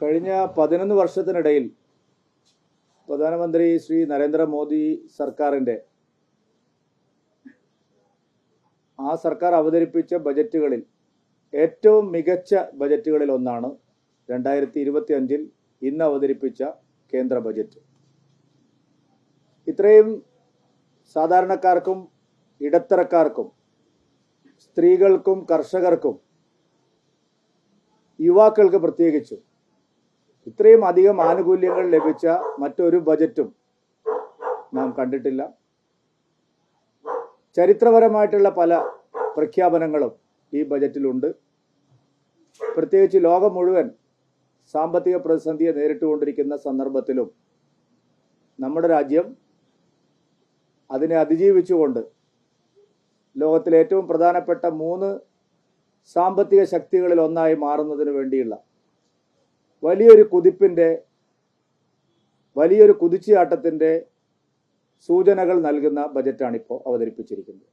കഴിഞ്ഞ പതിനൊന്ന് വർഷത്തിനിടയിൽ പ്രധാനമന്ത്രി ശ്രീ നരേന്ദ്രമോദി സർക്കാരിന്റെ ആ സർക്കാർ അവതരിപ്പിച്ച ബജറ്റുകളിൽ ഏറ്റവും മികച്ച ബജറ്റുകളിൽ ഒന്നാണ് രണ്ടായിരത്തി ഇരുപത്തി അഞ്ചിൽ ഇന്ന് അവതരിപ്പിച്ച കേന്ദ്ര ബജറ്റ്. ഇത്രയും സാധാരണക്കാർക്കും ഇടത്തരക്കാർക്കും സ്ത്രീകൾക്കും കർഷകർക്കും യുവാക്കൾക്ക് പ്രത്യേകിച്ചും ഇത്രയും അധികം ആനുകൂല്യങ്ങൾ ലഭിച്ച മറ്റൊരു ബജറ്റും നാം കണ്ടിട്ടില്ല. ചരിത്രപരമായിട്ടുള്ള പല പ്രഖ്യാപനങ്ങളും ഈ ബജറ്റിലുണ്ട്. പ്രത്യേകിച്ച് ലോകം മുഴുവൻ സാമ്പത്തിക പ്രതിസന്ധിയെ നേരിട്ടുകൊണ്ടിരിക്കുന്ന സന്ദർഭത്തിലും നമ്മുടെ രാജ്യം അതിനെ അതിജീവിച്ചുകൊണ്ട് ലോകത്തിലെ ഏറ്റവും പ്രധാനപ്പെട്ട മൂന്ന് സാമ്പത്തിക ശക്തികളിൽ ഒന്നായി മാറുന്നതിന് വേണ്ടിയുള്ള വലിയൊരു കുതിപ്പിന്റെ വലിയൊരു കുതിച്ചുചാട്ടത്തിന്റെ സൂചനകൾ നൽകുന്ന ബജറ്റാണ് ഇപ്പോൾ അവതരിപ്പിച്ചിരിക്കുന്നത്.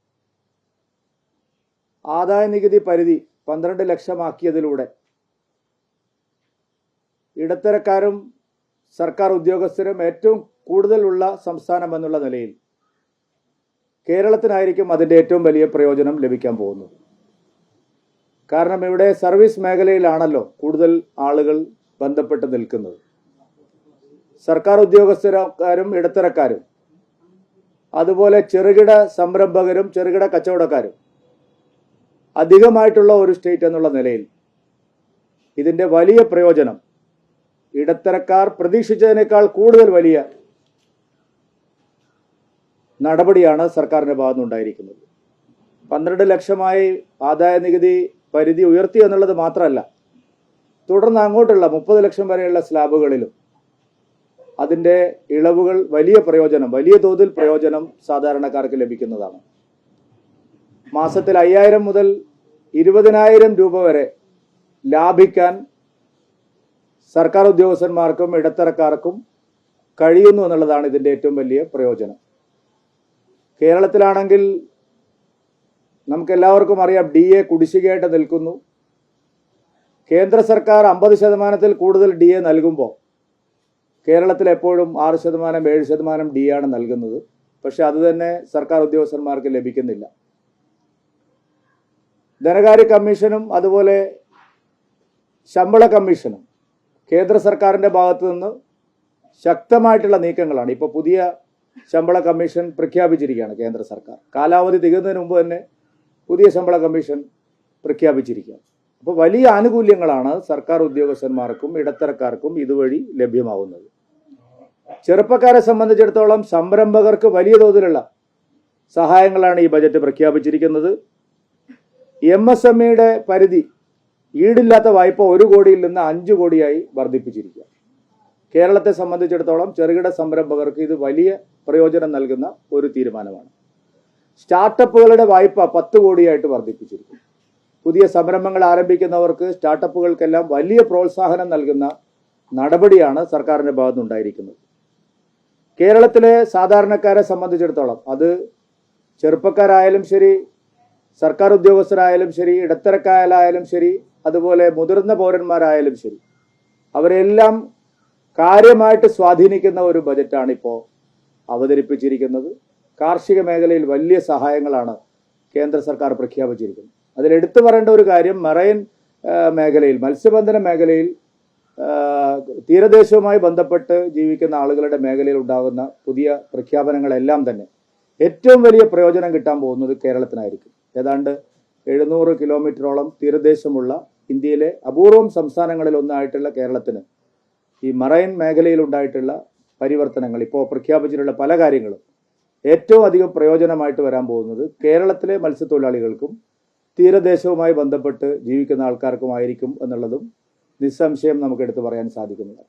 ആദായ നികുതി പരിധി പന്ത്രണ്ട് ലക്ഷമാക്കിയതിലൂടെ ഇടത്തരക്കാരും സർക്കാർ ഉദ്യോഗസ്ഥരും ഏറ്റവും കൂടുതലുള്ള സംസ്ഥാനം എന്നുള്ള നിലയിൽ കേരളത്തിനായിരിക്കും അതിന്റെ ഏറ്റവും വലിയ പ്രയോജനം ലഭിക്കാൻ പോകുന്നത്. കാരണം ഇവിടെ സർവീസ് മേഖലയിലാണല്ലോ കൂടുതൽ ആളുകൾ ബന്ധപ്പെട്ട് നിൽക്കുന്നത്. സർക്കാർ ഉദ്യോഗസ്ഥരക്കാരും ഇടത്തരക്കാരും അതുപോലെ ചെറുകിട സംരംഭകരും ചെറുകിട കച്ചവടക്കാരും അധികമായിട്ടുള്ള ഒരു സ്റ്റേറ്റ് എന്നുള്ള നിലയിൽ ഇതിന്റെ വലിയ പ്രയോജനം ഇടത്തരക്കാർ പ്രതീക്ഷിച്ചതിനേക്കാൾ കൂടുതൽ വലിയ നടപടിയാണ് സർക്കാരിന്റെ ഭാഗത്തുനിന്നുണ്ടായിരിക്കുന്നത് പന്ത്രണ്ട് ലക്ഷമായി ആദായ നികുതി പരിധി ഉയർത്തി എന്നുള്ളത് മാത്രമല്ല തുടർന്ന് അങ്ങോട്ടുള്ള മുപ്പത് ലക്ഷം വരെയുള്ള സ്ലാബുകളിലും അതിന്റെ ഇളവുകൾ വലിയ പ്രയോജനം വലിയ തോതിൽ പ്രയോജനം സാധാരണക്കാർക്ക് ലഭിക്കുന്നതാണ്. മാസത്തിൽ അയ്യായിരം മുതൽ ഇരുപതിനായിരം രൂപ വരെ ലാഭിക്കാൻ സർക്കാർ ഉദ്യോഗസ്ഥന്മാർക്കും ഇടത്തരക്കാർക്കും കഴിയുന്നു എന്നുള്ളതാണ് ഇതിന്റെ ഏറ്റവും വലിയ പ്രയോജനം. കേരളത്തിലാണെങ്കിൽ നമുക്ക് എല്ലാവർക്കും അറിയാം ഡി എ കുടിശ്ശികയായിട്ട് നിൽക്കുന്നു. കേന്ദ്ര സർക്കാർ അമ്പത് ശതമാനത്തിൽ കൂടുതൽ ഡി എ നൽകുമ്പോൾ കേരളത്തിൽ എപ്പോഴും ആറ് ശതമാനം ഏഴ് ശതമാനം ഡി ആണ് നൽകുന്നത്. പക്ഷെ അത് തന്നെ സർക്കാർ ഉദ്യോഗസ്ഥന്മാർക്ക് ലഭിക്കുന്നില്ല. ധനകാര്യ കമ്മീഷനും അതുപോലെ ശമ്പള കമ്മീഷനും കേന്ദ്ര സർക്കാരിന്റെ ഭാഗത്തു നിന്ന് ശക്തമായിട്ടുള്ള നീക്കങ്ങളാണ്. ഇപ്പോൾ പുതിയ ശമ്പള കമ്മീഷൻ പ്രഖ്യാപിച്ചിരിക്കുകയാണ് കേന്ദ്ര സർക്കാർ. കാലാവധി തികയുന്നതിന് മുമ്പ് തന്നെ പുതിയ ശമ്പള കമ്മീഷൻ പ്രഖ്യാപിച്ചിരിക്കുകയാണ്. അപ്പോൾ വലിയ ആനുകൂല്യങ്ങളാണ് സർക്കാർ ഉദ്യോഗസ്ഥന്മാർക്കും ഇടത്തരക്കാർക്കും ഇതുവഴി ലഭ്യമാവുന്നത്. ചെറുപ്പക്കാരെ സംബന്ധിച്ചിടത്തോളം സംരംഭകർക്ക് വലിയ തോതിലുള്ള സഹായങ്ങളാണ് ഈ ബജറ്റ് പ്രഖ്യാപിച്ചിരിക്കുന്നത്. എം എസ് എം ഇയുടെ പരിധി ഈടില്ലാത്ത വായ്പ ഒരു കോടിയിൽ നിന്ന് അഞ്ച് കോടിയായി വർദ്ധിപ്പിച്ചിരിക്കുക. കേരളത്തെ സംബന്ധിച്ചിടത്തോളം ചെറുകിട സംരംഭകർക്ക് ഇത് വലിയ പ്രയോജനം നൽകുന്ന ഒരു തീരുമാനമാണ്. സ്റ്റാർട്ടപ്പുകളുടെ വായ്പ പത്ത് കോടിയായിട്ട് വർദ്ധിപ്പിച്ചിരിക്കുന്നു. പുതിയ സംരംഭങ്ങൾ ആരംഭിക്കുന്നവർക്ക് സ്റ്റാർട്ടപ്പുകൾക്കെല്ലാം വലിയ പ്രോത്സാഹനം നൽകുന്ന നടപടിയാണ് സർക്കാരിന്റെ ഭാഗത്തുനിന്നുണ്ടായിരിക്കുന്നത്. കേരളത്തിലെ സാധാരണക്കാരെ സംബന്ധിച്ചിടത്തോളം അത് ചെറുപ്പക്കാരായാലും ശരി സർക്കാർ ഉദ്യോഗസ്ഥരായാലും ശരി ഇടത്തരക്കാരായാലും ശരി അതുപോലെ മുതിർന്ന പൗരന്മാരായാലും ശരി അവരെല്ലാം കാര്യമായിട്ട് സ്വാധീനിക്കുന്ന ഒരു ബജറ്റാണ് ഇപ്പോൾ അവതരിപ്പിച്ചിരിക്കുന്നത്. കാർഷിക മേഖലയിൽ വലിയ സഹായങ്ങളാണ് കേന്ദ്ര സർക്കാർ പ്രഖ്യാപിച്ചിരിക്കുന്നത്. അതിൽ എടുത്തു പറയേണ്ട ഒരു കാര്യം മറൈൻ മേഖലയിൽ മത്സ്യബന്ധന മേഖലയിൽ തീരദേശവുമായി ബന്ധപ്പെട്ട് ജീവിക്കുന്ന ആളുകളുടെ മേഖലയിൽ ഉണ്ടാകുന്ന പുതിയ പ്രഖ്യാപനങ്ങളെല്ലാം തന്നെ ഏറ്റവും വലിയ പ്രയോജനം കിട്ടാൻ പോകുന്നത് കേരളത്തിനായിരിക്കും. ഏതാണ്ട് എഴുന്നൂറ് കിലോമീറ്ററോളം തീരദേശമുള്ള ഇന്ത്യയിലെ അപൂർവം സംസ്ഥാനങ്ങളിൽ ഒന്നായിട്ടുള്ള കേരളത്തിന് ഈ മറൈൻ മേഖലയിൽ ഉണ്ടായിട്ടുള്ള പരിവർത്തനങ്ങൾ ഇപ്പോൾ പ്രഖ്യാപിച്ചിട്ടുള്ള പല കാര്യങ്ങളും ഏറ്റവും അധികം പ്രയോജനമായിട്ട് വരാൻ പോകുന്നത് കേരളത്തിലെ മത്സ്യത്തൊഴിലാളികൾക്കും തീരദേശവുമായി ബന്ധപ്പെട്ട് ജീവിക്കുന്ന ആൾക്കാർക്കുമായിരിക്കും എന്നുള്ളതും നിസ്സംശയം നമുക്ക് എടുത്തു പറയാൻ സാധിക്കുന്നതാണ്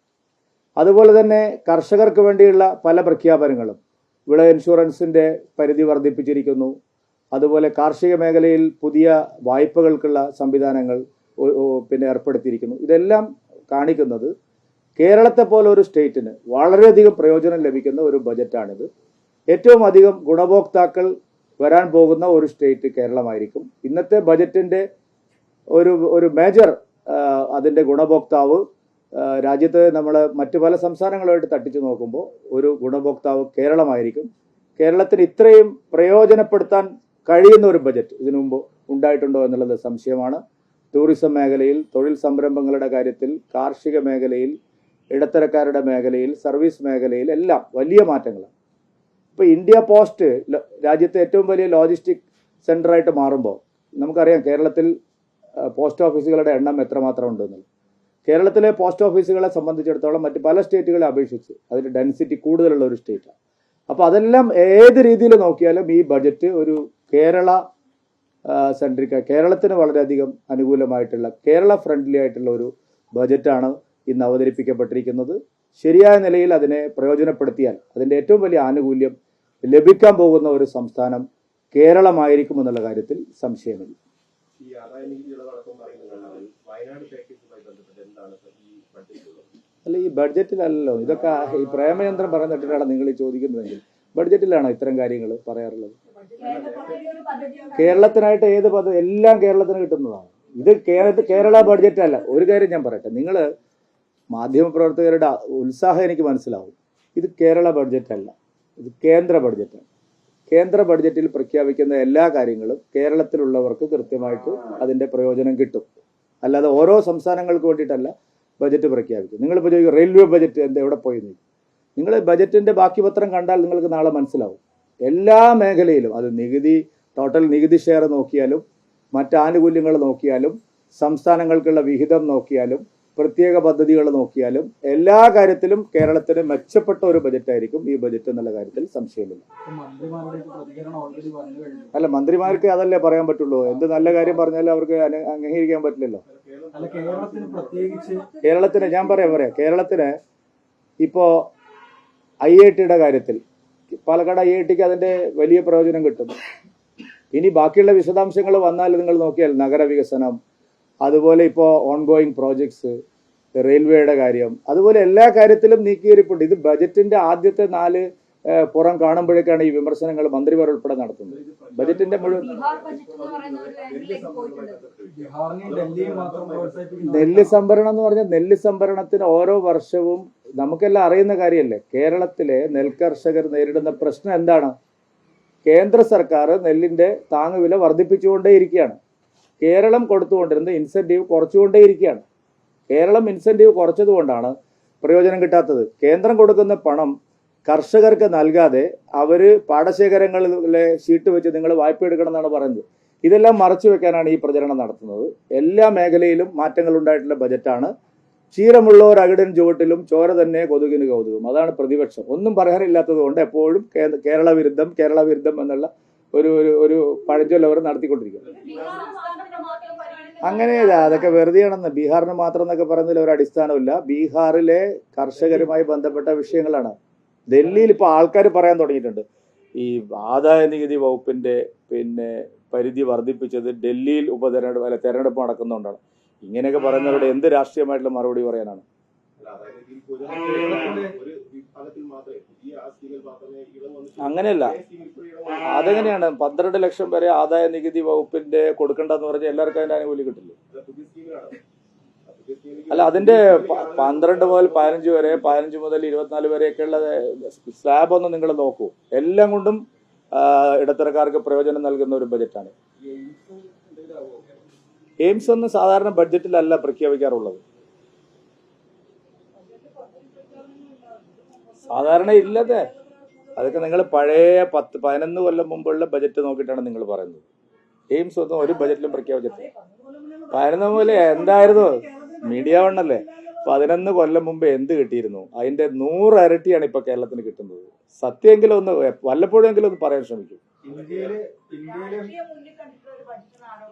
അതുപോലെ തന്നെ കർഷകർക്ക് വേണ്ടിയുള്ള പല പ്രഖ്യാപനങ്ങളും വിള ഇൻഷുറൻസിന്റെ പരിധി വർദ്ധിപ്പിച്ചിരിക്കുന്നു. അതുപോലെ കാർഷിക മേഖലയിൽ പുതിയ വായ്പകൾക്കുള്ള സംവിധാനങ്ങൾ പിന്നെ ഏർപ്പെടുത്തിയിരിക്കുന്നു. ഇതെല്ലാം കാണിക്കുന്നത് കേരളത്തെ പോലെ ഒരു സ്റ്റേറ്റിന് വളരെയധികം പ്രയോജനം ലഭിക്കുന്ന ഒരു ബജറ്റാണിത്. ഏറ്റവും അധികം ഗുണഭോക്താക്കൾ വരാൻ പോകുന്ന ഒരു സ്റ്റേറ്റ് കേരളമായിരിക്കും. ഇന്നത്തെ ബജറ്റിന്റെ ഒരു ഒരു മേജർ അതിന്റെ ഗുണഭോക്താവ് രാജ്യത്ത് നമ്മൾ മറ്റു പല സംസ്ഥാനങ്ങളുമായിട്ട് തട്ടിച്ചു നോക്കുമ്പോൾ ഒരു ഗുണഭോക്താവ് കേരളമായിരിക്കും. കേരളത്തിന് ഇത്രയും പ്രയോജനപ്പെടുത്താൻ കഴിയുന്ന ഒരു ബജറ്റ് ഇതിനു മുമ്പ് ഉണ്ടായിട്ടുണ്ടോ എന്നുള്ളത് സംശയമാണ്. ടൂറിസം മേഖലയിൽ തൊഴിൽ സംരംഭങ്ങളുടെ കാര്യത്തിൽ കാർഷിക മേഖലയിൽ ഇടത്തരക്കാരുടെ മേഖലയിൽ സർവീസ് മേഖലയിൽ എല്ലാം വലിയ മാറ്റങ്ങളാണ്. ഇപ്പോൾ ഇന്ത്യ പോസ്റ്റ് രാജ്യത്തെ ഏറ്റവും വലിയ ലോജിസ്റ്റിക് സെന്ററായിട്ട് മാറുമ്പോൾ നമുക്കറിയാം കേരളത്തിൽ പോസ്റ്റ് ഓഫീസുകളുടെ എണ്ണം എത്രമാത്രം ഉണ്ടെന്നുള്ളത്. കേരളത്തിലെ പോസ്റ്റ് ഓഫീസുകളെ സംബന്ധിച്ചിടത്തോളം മറ്റ് പല സ്റ്റേറ്റുകളെ അപേക്ഷിച്ച് അതിന്റെ ഡെൻസിറ്റി കൂടുതലുള്ള ഒരു സ്റ്റേറ്റാണ് അപ്പോൾ അതെല്ലാം ഏത് രീതിയിൽ നോക്കിയാലും ഈ ബഡ്ജറ്റ് ഒരു കേരള സെൻട്രിക്ക കേരളത്തിന് വളരെയധികം അനുകൂലമായിട്ടുള്ള കേരള ഫ്രണ്ട്ലി ആയിട്ടുള്ള ഒരു ബജറ്റാണ് ഇന്ന് അവതരിപ്പിക്കപ്പെട്ടിരിക്കുന്നത്. ശരിയായ നിലയിൽ അതിനെ പ്രയോജനപ്പെടുത്തിയാൽ അതിന്റെ ഏറ്റവും വലിയ ആനുകൂല്യം ലഭിക്കാൻ പോകുന്ന ഒരു സംസ്ഥാനം കേരളമായിരിക്കും എന്നുള്ള കാര്യത്തിൽ സംശയമില്ല. അല്ല ഈ ബഡ്ജറ്റിലല്ലോ ഇതൊക്കെ ഈ പ്രേമചന്ദ്രൻ പറഞ്ഞിട്ടാണ് നിങ്ങൾ ഈ ചോദിക്കുന്നതെങ്കിൽ. ബഡ്ജറ്റിലാണോ ഇത്തരം കാര്യങ്ങൾ പറയാറുള്ളത്? കേരളത്തിനായിട്ട് ഏത് പദ്ധതി എല്ലാം കേരളത്തിന് കിട്ടുന്നതാണ്. ഇത് കേരള കേരള ബഡ്ജറ്റ് അല്ല ഒരു കാര്യം ഞാൻ പറയട്ടെ. നിങ്ങൾ മാധ്യമപ്രവർത്തകരുടെ ഉത്സാഹം എനിക്ക് മനസ്സിലാവും. ഇത് കേരള ബഡ്ജറ്റ് അല്ല ഇത് കേന്ദ്ര ബഡ്ജറ്റാണ് കേന്ദ്ര ബഡ്ജറ്റിൽ പ്രഖ്യാപിക്കുന്ന എല്ലാ കാര്യങ്ങളും കേരളത്തിലുള്ളവർക്ക് കൃത്യമായിട്ട് അതിന്റെ പ്രയോജനം കിട്ടും. അല്ലാതെ ഓരോ സംസ്ഥാനങ്ങൾക്ക് വേണ്ടിയിട്ടല്ല ബജറ്റ് പ്രഖ്യാപിക്കും നിങ്ങളിപ്പോൾ ചോദിക്കും റെയിൽവേ ബജറ്റ് എന്താ എവിടെ പോയി നിങ്ങൾ ബജറ്റിന്റെ ബാക്കി പത്രം കണ്ടാൽ നിങ്ങൾക്ക് നാളെ മനസ്സിലാവും. എല്ലാ മേഖലയിലും അത് നികുതി ടോട്ടൽ നികുതി ഷെയർ നോക്കിയാലും മറ്റ് ആനുകൂല്യങ്ങൾ നോക്കിയാലും സംസ്ഥാനങ്ങൾക്കുള്ള വിഹിതം നോക്കിയാലും പ്രത്യേക പദ്ധതികൾ നോക്കിയാലും എല്ലാ കാര്യത്തിലും കേരളത്തിന് മെച്ചപ്പെട്ട ഒരു ബജറ്റ് ആയിരിക്കും ഈ ബജറ്റ് എന്നുള്ള കാര്യത്തിൽ സംശയമില്ല. അല്ല മന്ത്രിമാർക്ക് അതല്ലേ പറയാൻ പറ്റുള്ളൂ. എന്ത് നല്ല കാര്യം പറഞ്ഞാലും അവർക്ക് അംഗീകരിക്കാൻ പറ്റില്ലല്ലോ. കേരളത്തിന് ഞാൻ പറയാം പറയാം. കേരളത്തിന് ഇപ്പോ ഐ ഐ ടിയുടെ കാര്യത്തിൽ പാലക്കാട് ഐ ഐ ടിക്ക് അതിന്റെ വലിയ പ്രയോജനം കിട്ടും. ഇനി ബാക്കിയുള്ള വിശദാംശങ്ങൾ വന്നാൽ നിങ്ങൾ നോക്കിയാൽ നഗരവികസനം അതുപോലെ ഇപ്പോൾ ഓൺഗോയിങ് പ്രോജക്ട്സ് റെയിൽവേയുടെ കാര്യം അതുപോലെ എല്ലാ കാര്യത്തിലും നീക്കിയിരിപ്പുണ്ട്. ഇത് ബജറ്റിന്റെ ആദ്യത്തെ നാല് പുറം കാണുമ്പോഴേക്കാണ് ഈ വിമർശനങ്ങൾ മന്ത്രിമാർ ഉൾപ്പെടെ നടത്തുന്നത്. ബജറ്റിന്റെ മുഴുവൻ നെല്ല് സംഭരണം എന്ന് പറഞ്ഞാൽ നെല്ല് സംഭരണത്തിന് ഓരോ വർഷവും നമുക്കെല്ലാം അറിയുന്ന കാര്യമല്ലേ? കേരളത്തിലെ നെൽകർഷകർ നേരിടുന്ന പ്രശ്നം എന്താണ്? കേന്ദ്ര സർക്കാർ നെല്ലിന്റെ താങ്ങുവില വർദ്ധിപ്പിച്ചുകൊണ്ടേയിരിക്കുകയാണ്. കേരളം കൊടുത്തുകൊണ്ടിരുന്ന ഇൻസെന്റീവ് കുറച്ചുകൊണ്ടേയിരിക്കുകയാണ്. കേരളം ഇൻസെന്റീവ് കുറച്ചതുകൊണ്ടാണ് പ്രയോജനം കിട്ടാത്തത്. കേന്ദ്രം കൊടുക്കുന്ന പണം കർഷകർക്ക് നൽകാതെ അവർ പാടശേഖരങ്ങളിലെ ഷീട്ട് വെച്ച് നിങ്ങൾ വായ്പ എടുക്കണം എന്നാണ് പറയുന്നത് ഇതെല്ലാം മറച്ചു വെക്കാനാണ് ഈ പ്രചരണം നടത്തുന്നത്. എല്ലാ മേഖലയിലും മാറ്റങ്ങൾ ഉണ്ടായിട്ടുള്ള ബജറ്റാണ് ക്ഷീരമുള്ളവർ അകിടൻ ചുവട്ടിലും ചോര തന്നെ കൊതുകിന് കൗതുകം. അതാണ് പ്രതിപക്ഷം. ഒന്നും പറയാനില്ലാത്തത് കൊണ്ട് എപ്പോഴും കേരള വിരുദ്ധം കേരള വിരുദ്ധം എന്നുള്ള ഒരു ഒരു പഴഞ്ചൊല്ലവർ നടത്തിക്കൊണ്ടിരിക്കുന്നത് ബീഹാർ സംസ്ഥാനത്തിന്റെ മാത്രം പരിഗണിക്കുന്ന അങ്ങനെയല്ല അതൊക്കെ വെറുതെയാണെന്ന്. ബീഹാറിന് മാത്രം എന്നൊക്കെ പറയുന്നതിൽ ഒരു അടിസ്ഥാനമില്ല ബീഹാറിലെ കർഷകരുമായി ബന്ധപ്പെട്ട വിഷയങ്ങളാണ്. ഡൽഹിയിൽ ഇപ്പോൾ ആൾക്കാർ പറയാൻ തുടങ്ങിയിട്ടുണ്ട്. ഈ ആദായ നികുതി വകുപ്പിന്റെ പിന്നെ പരിധി വർദ്ധിപ്പിച്ചത് ഡൽഹിയിൽ ഉപതെരഞ്ഞെടുപ്പ് അല്ല തെരഞ്ഞെടുപ്പ് നടക്കുന്നതുകൊണ്ടാണ് ഇങ്ങനെയൊക്കെ പറയുന്നവരുടെ എന്ത് രാഷ്ട്രീയമായിട്ടുള്ള മറുപടി പറയാനാണ്? അങ്ങനെയല്ല. അതെങ്ങനെയാണ്? പന്ത്രണ്ട് ലക്ഷം വരെ ആദായ നികുതി വകുപ്പിന്റെ കൊടുക്കണ്ടെന്ന് പറഞ്ഞാൽ എല്ലാവർക്കും അതിന്റെ ആനുകൂല്യം കിട്ടില്ല? അല്ല അതിന്റെ പന്ത്രണ്ട് മുതൽ പതിനഞ്ച് വരെ പതിനഞ്ച് മുതൽ ഇരുപത്തിനാല് വരെയൊക്കെയുള്ള സ്ലാബ് ഒന്ന് നിങ്ങൾ നോക്കൂ. എല്ലാം കൊണ്ടും ഇടത്തരക്കാർക്ക് പ്രയോജനം നൽകുന്ന ഒരു ബജറ്റാണ്? എയിംസ് ഒന്നും സാധാരണ ബഡ്ജറ്റിലല്ല പ്രഖ്യാപിക്കാറുള്ളത്. സാധാരണ ഇല്ലതെ. അതൊക്കെ നിങ്ങൾ പഴയ പത്ത് പതിനൊന്ന് കൊല്ലം മുമ്പുള്ള ബജറ്റ് നോക്കിയിട്ടാണ് നിങ്ങൾ പറയുന്നത്. എയിംസ് ഒന്നും ഒരു ബജറ്റിലും പ്രഖ്യാപിച്ചിട്ടില്ല. പതിനൊന്ന് പോലെ എന്തായിരുന്നു? മീഡിയ വണ്ണല്ലേ പതിനൊന്ന് കൊല്ലം മുമ്പ് എന്ത് കിട്ടിയിരുന്നു? അതിന്റെ നൂറ് ഇരട്ടിയാണ് ഇപ്പൊ കേരളത്തിന് കിട്ടുന്നത്. സത്യമെങ്കിലും ഒന്ന് വല്ലപ്പോഴെങ്കിലും ഒന്ന് പറയാൻ ശ്രമിക്കും.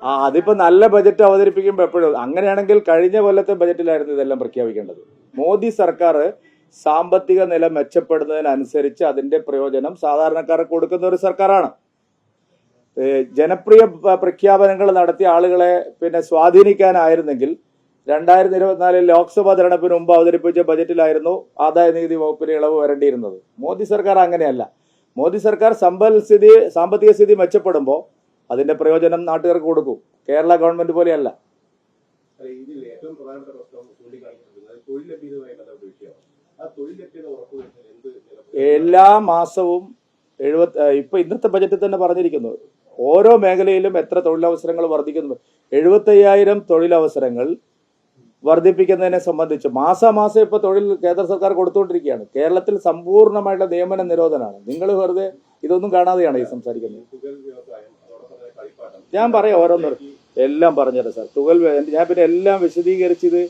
ആ അതിപ്പോ നല്ല ബജറ്റ് അവതരിപ്പിക്കുമ്പോൾ എപ്പോഴും അങ്ങനെയാണെങ്കിൽ കഴിഞ്ഞ കൊല്ലത്തെ ബജറ്റിലായിരുന്നു ഇതെല്ലാം പ്രഖ്യാപിക്കേണ്ടത്. മോദി സർക്കാർ സാമ്പത്തിക നില മെച്ചപ്പെടുന്നതിനനുസരിച്ച് അതിന്റെ പ്രയോജനം സാധാരണക്കാർക്ക് കൊടുക്കുന്ന ഒരു സർക്കാരാണ്. ജനപ്രിയ പ്രഖ്യാപനങ്ങൾ നടത്തിയ ആളുകളെ പിന്നെ സ്വാധീനിക്കാനായിരുന്നെങ്കിൽ രണ്ടായിരത്തി ഇരുപത്തിനാലിൽ ലോക്സഭാ തെരഞ്ഞെടുപ്പിന് മുമ്പ് അവതരിപ്പിച്ച ബജറ്റിലായിരുന്നു ആദായ നികുതി വകുപ്പിന് ഇളവ് വരേണ്ടിയിരുന്നത്. മോദി സർക്കാർ അങ്ങനെയല്ല. മോദി സർക്കാർ സമ്പൽ സ്ഥിതി സാമ്പത്തിക സ്ഥിതി മെച്ചപ്പെടുമ്പോൾ അതിന്റെ പ്രയോജനം നാട്ടുകാർക്ക് കൊടുക്കും. കേരള ഗവൺമെന്റ് പോലെയല്ല. ഏറ്റവും പ്രധാനപ്പെട്ട പ്രശ്നം എല്ലാ മാസവും എഴുപത്തി ഇപ്പൊ ഇന്നത്തെ ബജറ്റിൽ തന്നെ പറഞ്ഞിരിക്കുന്നു. ഓരോ മേഖലയിലും എത്ര തൊഴിലവസരങ്ങൾ വർദ്ധിക്കുന്നു. എഴുപത്തയ്യായിരം തൊഴിലവസരങ്ങൾ വർദ്ധിപ്പിക്കുന്നതിനെ സംബന്ധിച്ച് മാസാമാസം ഇപ്പൊ തൊഴിൽ കേന്ദ്ര സർക്കാർ കൊടുത്തുകൊണ്ടിരിക്കുകയാണ്. കേരളത്തിൽ സമ്പൂർണമായിട്ടുള്ള നിയമന നിരോധനമാണ്. നിങ്ങൾ വെറുതെ ഇതൊന്നും കാണാതെയാണ് ഈ സംസാരിക്കുന്നത്. ഞാൻ പറയാം ഓരോന്നും എല്ലാം പറഞ്ഞുതരാം സാർ. തുകൽ ഞാൻ പിന്നെ എല്ലാം വിശദീകരിച്ചത്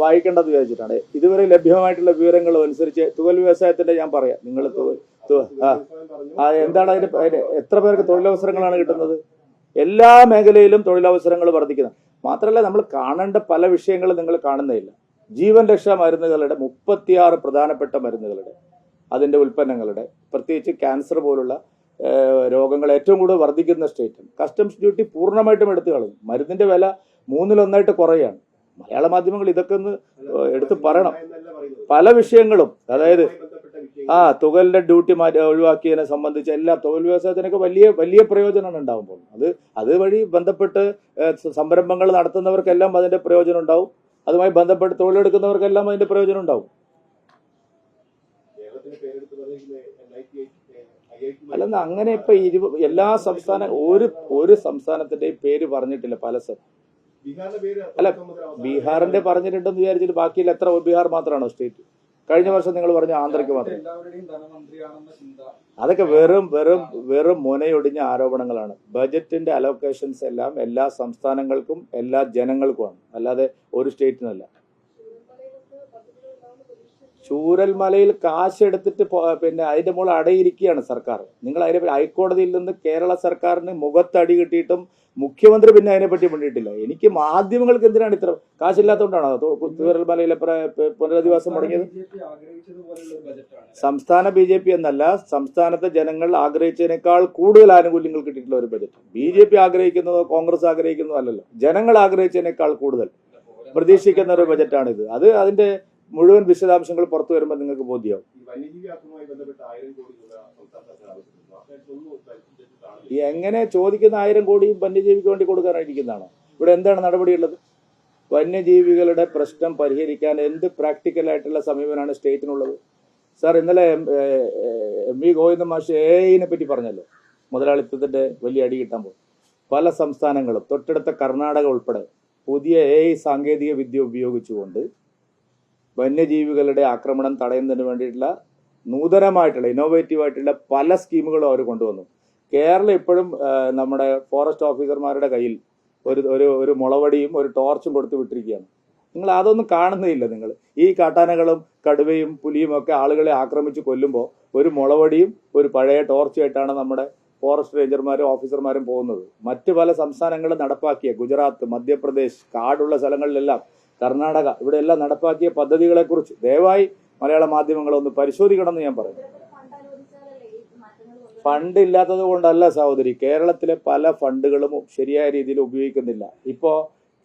വായിക്കേണ്ടത് വിചാരിച്ചിട്ടാണ്. ഇതുവരെ ലഭ്യമായിട്ടുള്ള വിവരങ്ങൾ അനുസരിച്ച് തുകൽ വ്യവസായത്തിന്റെ ഞാൻ പറയാം. നിങ്ങൾ ആ എന്താണ് അതിന് എത്ര പേർക്ക് തൊഴിലവസരങ്ങളാണ് കിട്ടുന്നത്? എല്ലാ മേഖലയിലും തൊഴിലവസരങ്ങൾ വർദ്ധിക്കുന്നത്. മാത്രമല്ല നമ്മൾ കാണേണ്ട പല വിഷയങ്ങളും നിങ്ങൾ കാണുന്നില്ല ജീവൻ രക്ഷാ മരുന്നുകളുടെ മുപ്പത്തിയാറ് പ്രധാനപ്പെട്ട മരുന്നുകളുടെ അതിന്റെ ഉൽപ്പന്നങ്ങളുടെ പ്രത്യേകിച്ച് ക്യാൻസർ പോലുള്ള രോഗങ്ങൾ ഏറ്റവും കൂടുതൽ വർദ്ധിക്കുന്ന സ്റ്റേറ്റും. കസ്റ്റംസ് ഡ്യൂട്ടി പൂർണമായിട്ടും എടുത്തു കളയും മരുന്നിന്റെ വില മൂന്നിലൊന്നായിട്ട് കുറയാണ്. മലയാള മാധ്യമങ്ങൾ ഇതൊക്കെ ഒന്ന് എടുത്ത് പറയണം പല വിഷയങ്ങളും അതായത് ആ തുകലിന്റെ ഡ്യൂട്ടി മാറ്റി ഒഴിവാക്കിയതിനെ സംബന്ധിച്ച് എല്ലാം തൊഴിൽ വ്യവസായത്തിനൊക്കെ വലിയ വലിയ പ്രയോജനമാണ് ഉണ്ടാകുമ്പോൾ അത് അതുവഴി ബന്ധപ്പെട്ട് സംരംഭങ്ങൾ നടത്തുന്നവർക്കെല്ലാം അതിന്റെ പ്രയോജനം ഉണ്ടാവും അതുമായി ബന്ധപ്പെട്ട് തൊഴിലെടുക്കുന്നവർക്കെല്ലാം അതിന്റെ പ്രയോജനം ഉണ്ടാവും അല്ലെന്ന് അങ്ങനെ ഇപ്പൊ ഇരുപത് എല്ലാ സംസ്ഥാന ഒരു ഒരു സംസ്ഥാനത്തിന്റെയും പേര് പറഞ്ഞിട്ടില്ല പല അല്ല, ബീഹാറിന്റെ പറഞ്ഞിട്ടുണ്ടെന്ന് വിചാരിച്ചിട്ട് ബാക്കിയിൽ എത്ര ബീഹാർ മാത്രമാണോ സ്റ്റേറ്റ് കഴിഞ്ഞ വർഷം നിങ്ങൾ പറഞ്ഞ ആന്ധ്രയ്ക്ക് മാത്രം. അതൊക്കെ വെറും വെറും വെറും മുനയൊടിഞ്ഞ ആരോപണങ്ങളാണ്. ബജറ്റിന്റെ അലോക്കേഷൻസ് എല്ലാം എല്ലാ സംസ്ഥാനങ്ങൾക്കും എല്ലാ ജനങ്ങൾക്കുമാണ്. അല്ലാതെ ഒരു സ്റ്റേറ്റിനല്ല ചൂരൽമലയിൽ കാശ് എടുത്തിട്ട് പിന്നെ അതിന്റെ മുകളിൽ അടയിരിക്കുകയാണ് സർക്കാർ. നിങ്ങൾ അതിനെ ഹൈക്കോടതിയിൽ നിന്ന് കേരള സർക്കാരിന് മുഖത്തടി കിട്ടിയിട്ടും മുഖ്യമന്ത്രി പിന്നെ അതിനെപ്പറ്റി മിണ്ടിയിട്ടില്ല. എനിക്ക് മാധ്യമങ്ങൾക്ക് എന്തിനാണ് ഇത്ര കാശില്ലാത്തതുകൊണ്ടാണോ ചൂരൽമലയിലെ പുനരധിവാസം തുടങ്ങിയത് സംസ്ഥാന ബി ജെ പി എന്നല്ല സംസ്ഥാനത്തെ ജനങ്ങൾ ആഗ്രഹിച്ചതിനേക്കാൾ കൂടുതൽ ആനുകൂല്യങ്ങൾ കിട്ടിയിട്ടുള്ള ഒരു ബജറ്റ്. ബി ജെ പി ആഗ്രഹിക്കുന്നതോ കോൺഗ്രസ് ആഗ്രഹിക്കുന്നതോ അല്ലല്ലോ. ജനങ്ങൾ ആഗ്രഹിച്ചതിനേക്കാൾ കൂടുതൽ. പ്രതീക്ഷിക്കുന്ന ഒരു ബജറ്റാണിത്. അത് അതിന്റെ മുഴുവൻ വിശദാംശങ്ങൾ പുറത്തു വരുമ്പോൾ നിങ്ങൾക്ക് ബോധ്യമാവും ഈ എങ്ങനെ ചോദിക്കുന്ന ആയിരം കോടി വന്യജീവിക്ക് വേണ്ടി കൊടുക്കാനായിരിക്കുന്നതാണോ? ഇവിടെ എന്താണ് നടപടിയുള്ളത്? വന്യജീവികളുടെ പ്രശ്നം പരിഹരിക്കാൻ എന്ത് പ്രാക്ടിക്കൽ ആയിട്ടുള്ള സമീപനമാണ് സ്റ്റേറ്റിനുള്ളത്? സാർ ഇന്നലെ എം വി ഗോവിന്ദ മാഷ് എഐനെ പറ്റി പറഞ്ഞല്ലോ. മുതലാളിത്തത്തിന്റെ വലിയ അടി കിട്ടാൻ പോകും. പല സംസ്ഥാനങ്ങളും തൊട്ടടുത്ത കർണാടക ഉൾപ്പെടെ പുതിയ എ ഐ സാങ്കേതിക വിദ്യ ഉപയോഗിച്ചുകൊണ്ട് വന്യജീവികളുടെ ആക്രമണം തടയുന്നതിന് വേണ്ടിയിട്ടുള്ള നൂതനമായിട്ടുള്ള ഇന്നോവേറ്റീവ് ആയിട്ടുള്ള പല സ്കീമുകളും അവർ കൊണ്ടുവന്നു. കേരളം ഇപ്പോഴും നമ്മുടെ ഫോറസ്റ്റ് ഓഫീസർമാരുടെ കയ്യിൽ ഒരു ഒരു ഒരു മുളവടിയും ഒരു ടോർച്ചും കൊടുത്ത് വിട്ടിരിക്കുകയാണ്. നിങ്ങൾ അതൊന്നും കാണുന്നില്ല നിങ്ങൾ. ഈ കാട്ടാനകളും കടുവയും പുലിയും ഒക്കെ ആളുകളെ ആക്രമിച്ച് കൊല്ലുമ്പോൾ ഒരു മുളവടിയും ഒരു പഴയ ടോർച്ചുമായിട്ടാണ് നമ്മുടെ ഫോറസ്റ്റ് റേഞ്ചർമാരും ഓഫീസർമാരും പോകുന്നത്. മറ്റ് പല സംസ്ഥാനങ്ങളും നടപ്പാക്കിയ ഗുജറാത്ത് മധ്യപ്രദേശ് കാടുള്ള സ്ഥലങ്ങളിലെല്ലാം കർണാടക ഇവിടെ എല്ലാം നടപ്പാക്കിയ പദ്ധതികളെക്കുറിച്ച് ദയവായി മലയാള മാധ്യമങ്ങളൊന്ന് പരിശോധിക്കണമെന്ന് ഞാൻ പറയും ഫണ്ട് അനുവദിച്ചാലല്ലേ ഈ മാറ്റങ്ങൾ കൊണ്ടുവരാൻ ഫണ്ട് ഇല്ലാത്തത് കൊണ്ടല്ല സഹോദരി കേരളത്തിലെ പല ഫണ്ടുകളും ശരിയായ രീതിയിൽ ഉപയോഗിക്കുന്നില്ല. ഇപ്പോൾ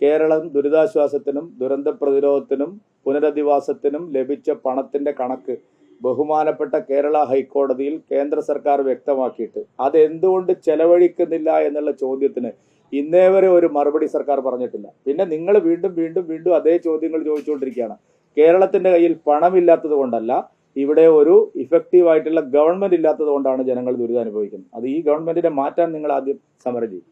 കേരളം ദുരിതാശ്വാസത്തിനും ദുരന്ത പ്രതിരോധത്തിനും പുനരധിവാസത്തിനും ലഭിച്ച പണത്തിന്റെ കണക്ക് ബഹുമാനപ്പെട്ട കേരള ഹൈക്കോടതിയിൽ കേന്ദ്ര സർക്കാർ വ്യക്തമാക്കിയിട്ട് അതെന്തുകൊണ്ട് ചെലവഴിക്കുന്നില്ല എന്നുള്ള ചോദ്യത്തിന് ഇന്നേ വരെ ഒരു മറുപടി സർക്കാർ പറഞ്ഞിട്ടില്ല. പിന്നെ നിങ്ങൾ വീണ്ടും വീണ്ടും വീണ്ടും അതേ ചോദ്യങ്ങൾ ചോദിച്ചുകൊണ്ടിരിക്കുകയാണ്. കേരളത്തിന്റെ കയ്യിൽ പണമില്ലാത്തത് കൊണ്ടല്ല ഇവിടെ ഒരു ഇഫക്റ്റീവ് ആയിട്ടുള്ള ഗവൺമെന്റ് ഇല്ലാത്തത് കൊണ്ടാണ് ജനങ്ങൾ ദുരിതം അനുഭവിക്കുന്നത്. അത് ഈ ഗവൺമെന്റിനെ മാറ്റാൻ നിങ്ങൾ ആദ്യം സമരം ചെയ്യും.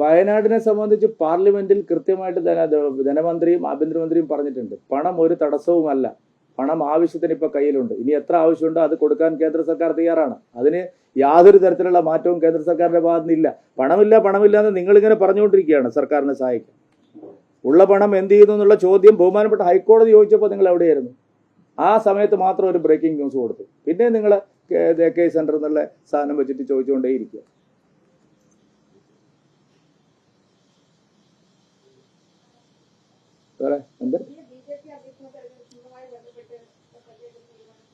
വയനാടിനെ സംബന്ധിച്ച് പാർലമെന്റിൽ കൃത്യമായിട്ട് ധന ധനമന്ത്രിയും ആഭ്യന്തരമന്ത്രിയും പറഞ്ഞിട്ടുണ്ട്. പണം ഒരു തടസ്സവുമല്ല. പണം ആവശ്യത്തിന് ഇപ്പൊ കയ്യിലുണ്ട്. ഇനി എത്ര ആവശ്യമുണ്ടോ അത് കൊടുക്കാൻ കേന്ദ്ര സർക്കാർ തയ്യാറാണ്. അതിന് യാതൊരു തരത്തിലുള്ള മാറ്റവും കേന്ദ്ര സർക്കാരിന്റെ ഭാഗത്തു നിന്നില്ല. പണമില്ല പണമില്ല എന്ന് നിങ്ങളിങ്ങനെ പറഞ്ഞുകൊണ്ടിരിക്കുകയാണ് സർക്കാരിനെ സഹായിക്കാൻ. ഉള്ള പണം എന്ത് ചെയ്യുന്നു എന്നുള്ള ചോദ്യം ബഹുമാനപ്പെട്ട ഹൈക്കോടതി ചോദിച്ചപ്പോൾ നിങ്ങൾ എവിടെയായിരുന്നു? ആ സമയത്ത് മാത്രം ഒരു ബ്രേക്കിംഗ് ന്യൂസ് കൊടുത്തു. പിന്നെ നിങ്ങൾ കെ കെ സെന്റർ എന്നുള്ള സാധനം വെച്ചിട്ട് ചോദിച്ചുകൊണ്ടേയിരിക്കുക എന്താ ഈ ബി ജെ പി അധ്യക്ഷനെ തെരഞ്ഞെടുക്കുന്നതുമായി ബന്ധപ്പെട്ട് പ്രത്യേക തീരുമാനം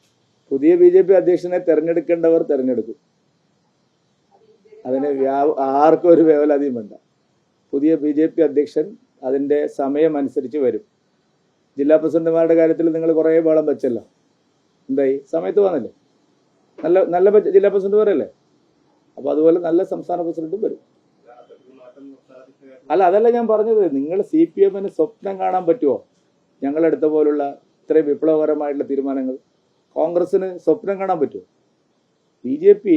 പുതിയ ബി ജെ പി അധ്യക്ഷനെ തെരഞ്ഞെടുക്കേണ്ടവർ തെരഞ്ഞെടുക്കും. അതിന് ആർക്കും ഒരു വേവലാതിയും വേണ്ട. പുതിയ ബി ജെ പി അധ്യക്ഷൻ അതിന്റെ സമയമനുസരിച്ച് വരും. ജില്ലാ പ്രസിഡന്റുമാരുടെ കാര്യത്തിൽ നിങ്ങൾ കുറേ ബഹളം വെച്ചല്ലോ. എന്തായി? സമയത്ത് വന്നില്ലേ? നല്ല നല്ല ജില്ലാ പ്രസിഡന്റ് വരല്ലേ അപ്പോൾ അതുപോലെ നല്ല സംസ്ഥാന പ്രസിഡന്റും വരും. അല്ല അതല്ല ഞാൻ പറഞ്ഞത്. നിങ്ങൾ സി പി എമ്മിന് സ്വപ്നം കാണാൻ പറ്റുമോ ഞങ്ങളെടുത്ത പോലുള്ള ഇത്രയും വിപ്ലവകരമായിട്ടുള്ള തീരുമാനങ്ങൾ. കോൺഗ്രസിന് സ്വപ്നം കാണാൻ പറ്റുമോ? ബി ജെ പി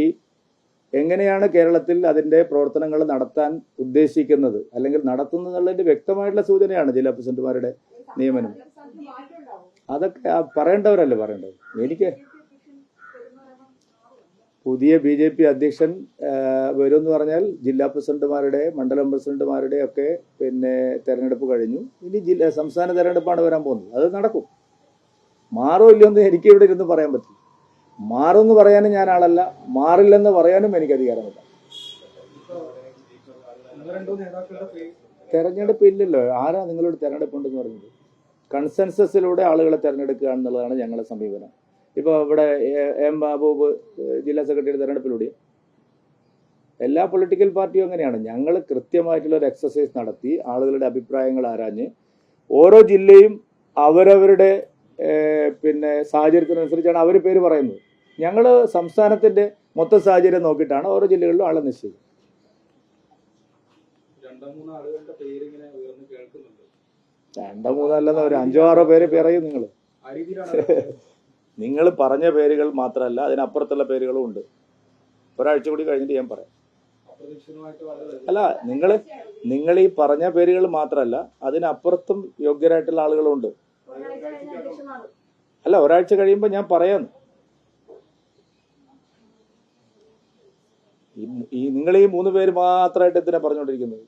എങ്ങനെയാണ് കേരളത്തിൽ അതിന്റെ പ്രവർത്തനങ്ങൾ നടത്താൻ ഉദ്ദേശിക്കുന്നത്? അല്ലെങ്കിൽ നടത്തുന്നതിന്റെ വ്യക്തമായിട്ടുള്ള സൂചനയാണ് ജില്ലാ പ്രസിഡന്റുമാരുടെ നിയമനം. അതൊക്കെ പറയേണ്ടവരല്ലേ പറയേണ്ടത്? എനിക്ക് പുതിയ ബി ജെ പി അധ്യക്ഷൻ വരും എന്ന് പറഞ്ഞാൽ ജില്ലാ പ്രസിഡന്റുമാരുടെ മണ്ഡലം പ്രസിഡന്റുമാരുടെ ഒക്കെ പിന്നെ തെരഞ്ഞെടുപ്പ് കഴിഞ്ഞു. ഇനി ജില്ലാ സംസ്ഥാന തെരഞ്ഞെടുപ്പാണ് വരാൻ പോകുന്നത്. അത് നടക്കും. മാറോ ഇല്ലയോ എന്ന് എനിക്ക് ഇവിടെ ഇരുന്ന് പറയാൻ പറ്റില്ല. മാറുമെന്ന് പറയാനും ഞാൻ ആളല്ല. മാറില്ലെന്ന് പറയാനും എനിക്ക് അധികാരമില്ല. തെരഞ്ഞെടുപ്പ് ഇല്ലല്ലോ. ആരാ നിങ്ങളോട് തെരഞ്ഞെടുപ്പ് ഉണ്ടെന്ന് പറഞ്ഞത്? കൺസെൻസസിലൂടെ ആളുകളെ തെരഞ്ഞെടുക്കുക എന്നുള്ളതാണ് ഞങ്ങളുടെ സമീപനം. ഇപ്പോൾ ഇവിടെ എ- ബാബൂബ് ജില്ലാ സെക്രട്ടറി തെരഞ്ഞെടുപ്പിലൂടെ എല്ലാ പൊളിറ്റിക്കൽ പാർട്ടിയും അങ്ങനെയാണ്. ഞങ്ങൾ കൃത്യമായിട്ടുള്ള ഒരു എക്സസൈസ് നടത്തി ആളുകളുടെ അഭിപ്രായങ്ങൾ ആരാഞ്ഞ് ഓരോ ജില്ലയും അവരവരുടെ പിന്നെ സാഹചര്യത്തിനനുസരിച്ചാണ് അവർ പേര് പറയുന്നത്. ഞങ്ങൾ സംസ്ഥാനത്തിന്റെ മൊത്ത സാഹചര്യം നോക്കിയിട്ടാണ് ഓരോ ജില്ലകളിലും ആളെ നിശ്ചയിക്കുന്നത്. രണ്ടോ മൂന്നോ ആളുകളുടെ പേര് ഇങ്ങനെ ഉയർന്നു കേൾക്കുന്നുണ്ട്. രണ്ടോ മൂന്നോ അല്ലെന്ന് ഒരു അഞ്ചോ ആറോ പേര് പറയും നിങ്ങൾ നിങ്ങൾ പറഞ്ഞ പേരുകൾ മാത്രമല്ല അതിനപ്പുറത്തുള്ള പേരുകളും ഉണ്ട്. ഒരാഴ്ച കൂടി കഴിഞ്ഞിട്ട് ഞാൻ പറയാം. അല്ല നിങ്ങൾ നിങ്ങൾ ഈ പറഞ്ഞ പേരുകൾ മാത്രമല്ല അതിനപ്പുറത്തും യോഗ്യരായിട്ടുള്ള ആളുകളുണ്ട്. അല്ല ഒരാഴ്ച കഴിയുമ്പോൾ ഞാൻ പറയാം. ഈ- നിങ്ങൾ ഈ മൂന്ന് പേര് മാത്രമായിട്ട് എന്തിനാ പറഞ്ഞുകൊണ്ടിരിക്കുന്നത്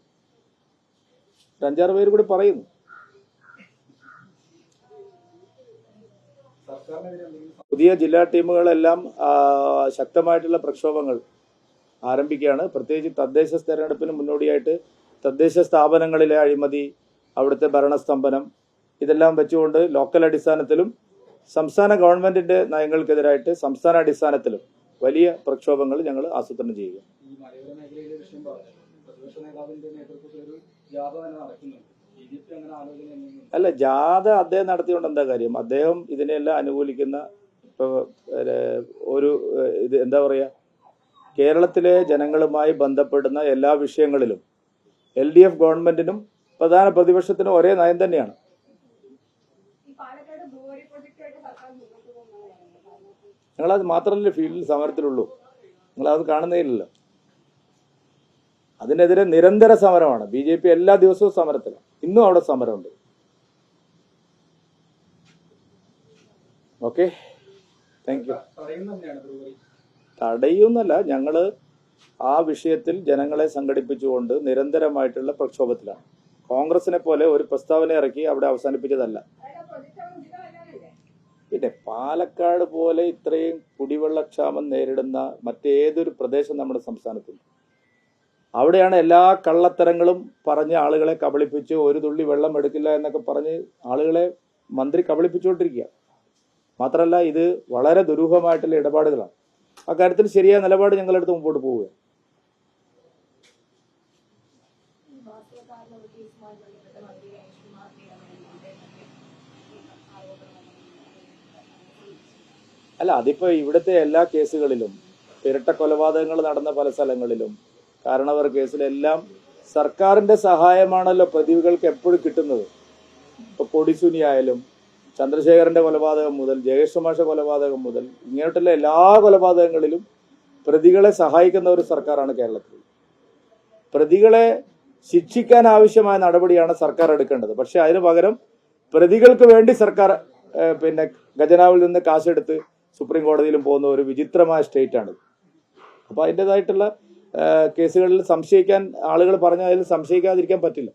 അഞ്ചാറ് പേര് കൂടി പറയുന്നു. പുതിയ ജില്ലാ ടീമുകളെല്ലാം ശക്തമായിട്ടുള്ള പ്രക്ഷോഭങ്ങൾ ആരംഭിക്കുകയാണ്. പ്രത്യേകിച്ച് തദ്ദേശ തെരഞ്ഞെടുപ്പിന് മുന്നോടിയായിട്ട് തദ്ദേശ സ്ഥാപനങ്ങളിലെ അഴിമതി അവിടുത്തെ ഭരണസ്തംഭനം ഇതെല്ലാം വെച്ചുകൊണ്ട് ലോക്കൽ അടിസ്ഥാനത്തിലും സംസ്ഥാന ഗവൺമെന്റിന്റെ നയങ്ങൾക്കെതിരായിട്ട് സംസ്ഥാന അടിസ്ഥാനത്തിലും വലിയ പ്രക്ഷോഭങ്ങൾ ഞങ്ങൾ ആസൂത്രണം ചെയ്യുക. അല്ല ജാഥ അദ്ദേഹം നടത്തിയോണ്ട് എന്താ കാര്യം? അദ്ദേഹം ഇതിനെല്ലാം അനുകൂലിക്കുന്ന ഇപ്പൊ ഒരു ഇത് എന്താ പറയാ? കേരളത്തിലെ ജനങ്ങളുമായി ബന്ധപ്പെടുന്ന എല്ലാ വിഷയങ്ങളിലും എൽ ഡി എഫ് ഗവൺമെന്റിനും പ്രധാന പ്രതിപക്ഷത്തിനും ഒരേ നയം തന്നെയാണ് ഈ പാലക്കാട് ബ്രൂവറി പ്രൊജക്റ്റുമായിട്ട് സർക്കാർ മുന്നോട്ട് പോകുന്നതാണ് കാരണം മാത്രമല്ലേ ഫീൽഡിൽ സമരത്തിലുള്ളൂ. നിങ്ങളത് കാണുന്നേ ഇല്ലല്ലോ അതിനെതിരെ നിരന്തര സമരമാണ്. ബി ജെ പി എല്ലാ ദിവസവും സമരത്തിലാണ് ഇന്നും അവിടെ സമരമുണ്ട്. ഓക്കെ? താങ്ക് യു തടയുന്നല്ല ഞങ്ങൾ ആ വിഷയത്തിൽ ജനങ്ങളെ സംഘടിപ്പിച്ചുകൊണ്ട് നിരന്തരമായിട്ടുള്ള പ്രക്ഷോഭത്തിലാണ്. കോൺഗ്രസിനെ പോലെ ഒരു പ്രസ്താവന ഇറക്കി അവിടെ അവസാനിപ്പിച്ചതല്ല അതായത് ആ പ്രൊജക്റ്റ് അവിടെ ഉചിതമല്ലാന്നല്ലേ പിന്നെ പാലക്കാട് പോലെ ഇത്രയും കുടിവെള്ളക്ഷാമം നേരിടുന്ന മറ്റേതൊരു പ്രദേശം നമ്മുടെ സംസ്ഥാനത്തുണ്ട്. അവിടെയാണ് എല്ലാ കള്ളത്തരങ്ങളും പറഞ്ഞ് ആളുകളെ കബളിപ്പിച്ച് ഒരു തുള്ളി വെള്ളം എടുക്കില്ല എന്നൊക്കെ പറഞ്ഞ് ആളുകളെ മന്ത്രി കബളിപ്പിച്ചുകൊണ്ടിരിക്കുക. മാത്രമല്ല ഇത് വളരെ ദുരൂഹമായിട്ടുള്ള ഇടപാടുകളാണ്. അക്കാര്യത്തിൽ ശരിയായ നിലപാട് ഞങ്ങളെടുത്ത് മുമ്പോട്ട് പോവുക ഈ ഭാസ്കരക്കാരനുള്ള കേസുമായി ബന്ധപ്പെട്ട് മന്ത്രി രമേശ് കുമാർ ഇടപെടുന്നുണ്ട് എന്നൊക്കെ ആരോപണം അല്ല അതിപ്പോ ഇവിടുത്തെ എല്ലാ കേസുകളിലും ഇരട്ട കൊലപാതകങ്ങൾ നടന്ന പല സ്ഥലങ്ങളിലും കാരണവർ കേസിലെല്ലാം സർക്കാരിന്റെ സഹായമാണല്ലോ പ്രതിവികൾക്ക് എപ്പോഴും കിട്ടുന്നത്. ഇപ്പൊ കൊടിസുനി ആയാലും ചന്ദ്രശേഖരന്റെ കൊലപാതകം മുതൽ ജയകൃഷ്ണമാഷ കൊലപാതകം മുതൽ ഇങ്ങോട്ടുള്ള എല്ലാ കൊലപാതകങ്ങളിലും പ്രതികളെ സഹായിക്കുന്ന ഒരു സർക്കാരാണ് കേരളത്തിൽ പ്രതികളെ ശിക്ഷിക്കാൻ ആവശ്യമായ നടപടിയാണ് സർക്കാർ എടുക്കേണ്ടത്. പക്ഷെ അതിനു പകരം പ്രതികൾക്ക് വേണ്ടി സർക്കാർ പിന്നെ ഖജനാവിൽ നിന്ന് കാശെടുത്ത് സുപ്രീം കോടതിയിലും പോകുന്ന ഒരു വിചിത്രമായ സ്റ്റേറ്റ് ആണ് അപ്പൊ അതിന്റെതായിട്ടുള്ള കേസുകളിൽ സംശയിക്കാൻ ആളുകൾ പറഞ്ഞ അതിൽ സംശയിക്കാതിരിക്കാൻ പറ്റില്ല.